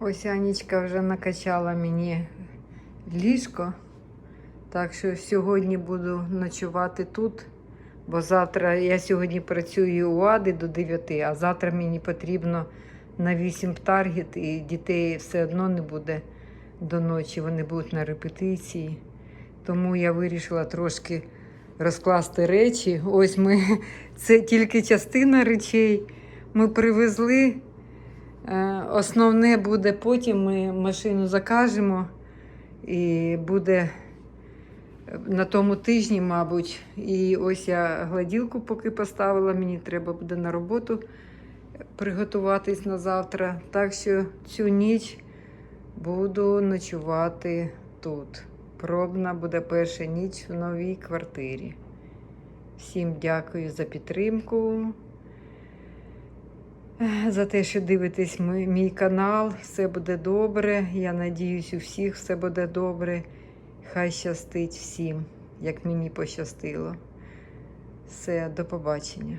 Ось Анічка вже накачала мені ліжко. Так що сьогодні буду ночувати тут. Бо завтра я сьогодні працюю у Ади до 9, а завтра мені потрібно на 8 таргет, і дітей все одно не буде до ночі. Вони будуть на репетиції. Тому я вирішила трошки розкласти речі. Ось ми це тільки частина речей. Ми привезли. Е, Основне буде потім ми машину закажемо і буде на тому тижні, мабуть. І ось я гладілку поки поставила, мені треба буде на роботу приготуватись на завтра. Так що цю ніч буду ночувати тут. Пробна буде перша ніч в новій квартирі. Всім дякую за підтримку. За те, що дивитесь мій, мій канал, все буде добре. Я надіюсь, у всіх все буде добре. Хай щастить всім, як мені пощастило. Все, до побачення.